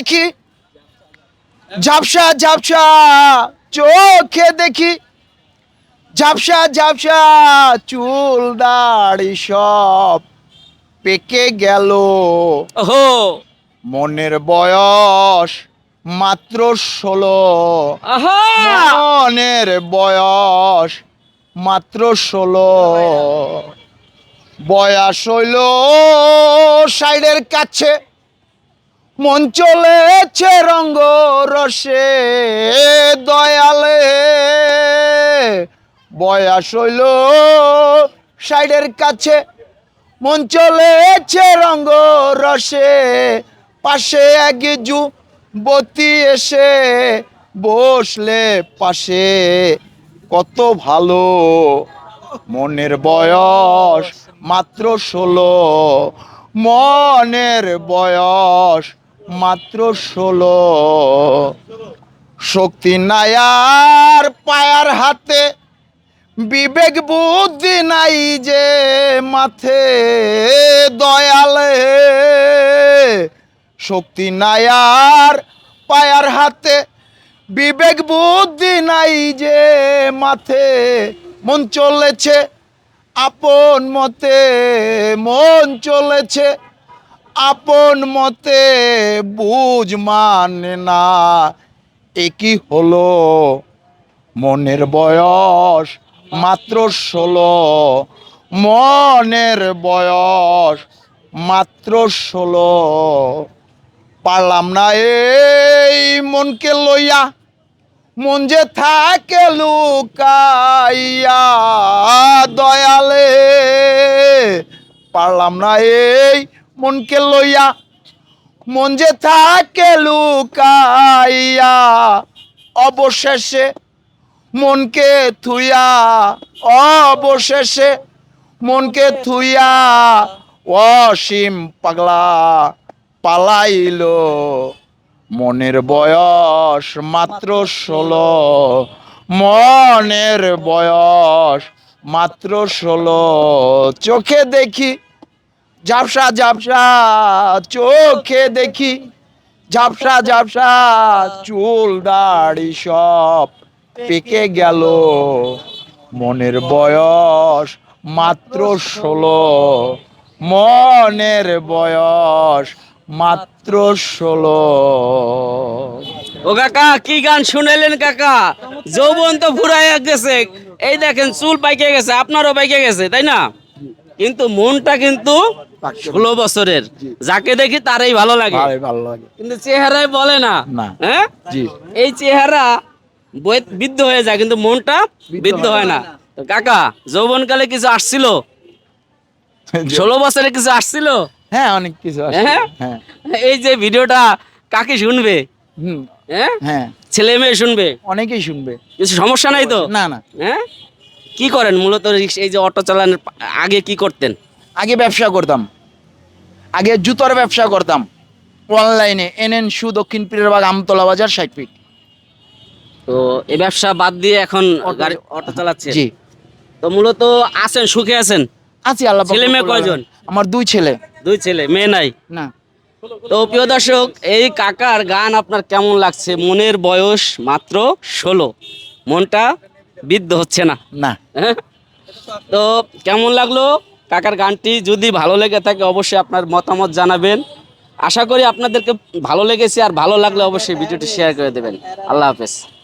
দেখি। ঝাপসা ঝাপসা চোখে দেখি। ঝাপসা ঝাপসা চুল দাড়ি সব পেকে গেল। ওহো। মনের বয়স মাত্র ষোলো। মনের বয়স মাত্র ষোলো। বয়স হইল সাইডের কাছে। মন চলেছে রঙ্গ রসে, দয়ালে। বয়স হইল সাইডের কাছে, মন চলেছে রঙ্গ রসে। পাশে এক জু বতি এসে বসলে পাশে, কত ভালো। মনের বয়স মাত্র ষোলো, মনের বয়স মাত্র ষোলো। শক্তি নায়ার পায়ার হাতে, বিবেক বুদ্ধি নাই যে মাথে দয়ালে। শক্তি নায়ার পায়ার হাতে, বিবেক বুদ্ধি নাই যে মাথে। মন চলেছে, আপন মতে মন চলেছে আপন মতে বুঝ মানে না। একই হলো? মনের বয়স মাত্র ষোলো। মনের বয়স মাত্র ষোলো। পারলাম না এই মনকে লইয়া। মন যে থাকে লুকাইয়া দয়ালে। পারলাম না এই মনকে লইয়া, মন যে থাকে লুকাইয়া, অবশেষে মনকে থুইয়া, অবশেষে মনকে থুইয়া অসীম পাগলা পালাইলো। মনের বয়স মাত্র ষোলো, মনের বয়স মাত্র ষোলো। চোখে দেখি ঝাপসা ঝাপসা চোখে দেখি। ঝাপসা ঝাপসা চুল দাড়ি সব পেকে গেল। মনের বয়স মাত্র ষোলো। মনের বয়স মাত্র ষোলো। ও কাকা, কি গান শুনাইলেন কাকা? যৌবন তো ফুরাইয়া গেছে। এই দেখেন, চুল পাইকে গেছে, আপনারও পাইকে গেছে, তাই না? কিন্তু মনটা কিন্তু ষোলো বছরের। যাকে দেখি তারই ভালো লাগে। ভালো ভালো লাগে। কিন্তু চেহারায় বলে না। হ্যাঁ? এই চেহারা বিদ্ধ হয়ে যায় কিন্তু মনটা বিদ্ধ হয় না। তো কাকা যৌবনকালে কিছু আসছিল? ষোলো বছরে কিছু আসছিল? হ্যাঁ অনেক কিছু হ্যাঁ? হ্যাঁ। এই যে ভিডিওটা কাকে শুনবে? হ্যাঁ? হ্যাঁ। ছেলে মেয়ে শুনবে? অনেকেই শুনবে। কিছু সমস্যা নাই তো? না না। হ্যাঁ? কি করেন? মূলত রিক্স- এই যে অটো চালানোর আগে কি করতেন? আগে ব্যবসা করতাম। আগে জুতোর ব্যবসা করতাম। অনলাইনে এনএন সু দক্ষিণ পীরেরবাগ আমতলা বাজার ষাট ফিট। তো এই ব্যবসা বাদ দিয়ে এখন গাড়ি অটো চালাচ্ছেন? জি। তো মূলত আছেন সুখে আছেন? আছি আল্লাহ ছেলে মেয়ে কয়জন? আমার দুই ছেলে। দুই ছেলে মেয়ে নাই? না। তো প্রিয় দর্শক এই কাকার গান আপনার কেমন লাগছে? মনের বয়স মাত্র ষোলো। মনটা বিদ্ধ হচ্ছে না। না। হ্যাঁ? তো কেমন লাগল? কাকার গানটি যদি ভালো লেগে থাকে অবশ্যই আপনার মতামত জানাবেন। আশা করি আপনাদেরকে ভালো লেগেছে আর ভালো লাগলে অবশ্যই ভিডিওটি শেয়ার করে দেবেন। আল্লাহ হাফেজ।